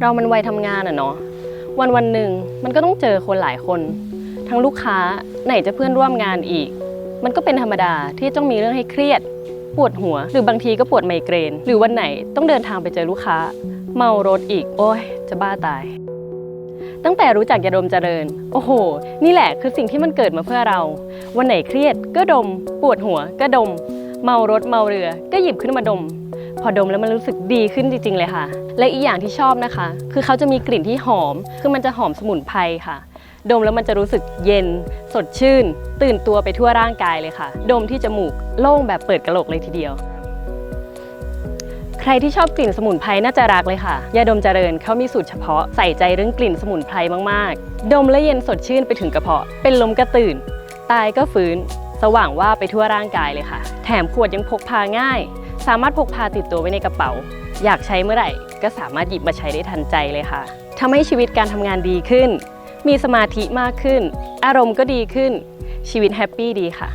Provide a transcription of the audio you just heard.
เรามันวัยทำงานอะเนาะวันวันหนึ่งมันก็ต้องเจอคนหลายคน ทั้งลูกค้าไหนจะเพื่อนร่วมงานอีก มันก็เป็นธรรมดาที่ต้องมีเรื่องให้เครียด ปวดหัว หรือบางทีก็ปวดไมเกรน หรือวันไหนต้องเดินทางไปเจอลูกค้า เมารถอีก โอ้ย จะบ้าตาย ตั้งแต่รู้จักยาดมเจริญ โอ้โห นี่แหละคือสิ่งที่มันเกิดมาเพื่อเรา วันไหนเครียดก็ดม ปวดหัวก็ดม เมารถเมาเรือก็หยิบขึ้นมาดม พอดมแล้วมันรู้สึกดีขึ้นจริง ๆ เลยค่ะ และอีกอย่างที่ชอบนะคะ คือเขาจะมีกลิ่นที่หอม คือมันจะหอมสมุนไพรค่ะ ดมแล้วมันจะรู้สึกเย็น สดชื่น ตื่นตัวไปทั่วร่างกายเลยค่ะ ดมที่จมูกโล่งแบบเปิดกระโหลกเลยทีเดียว ใครที่ชอบกลิ่นสมุนไพรน่าจะรักเลยค่ะยาดมเจริญเขามีสูตรเฉพาะใส่ใจเรื่องกลิ่นสมุนไพรมากๆ ดมและเย็นสดชื่นไปถึงกระเพาะ เป็นลมก็ตื่น ตายก็ฟื้น สว่างว่าไปทั่วร่างกายเลยค่ะ แถมขวดยังพกพาง่าย สามารถพกพาติดตัวไว้ในกระเป๋า อยากใช้เมื่อไหร่ ก็สามารถหยิบมาใช้ได้ทันใจเลยค่ะทำให้ชีวิตการทำงานดีขึ้น มีสมาธิมากขึ้น อารมณ์ก็ดีขึ้น ชีวิตแฮปปี้ดีค่ะ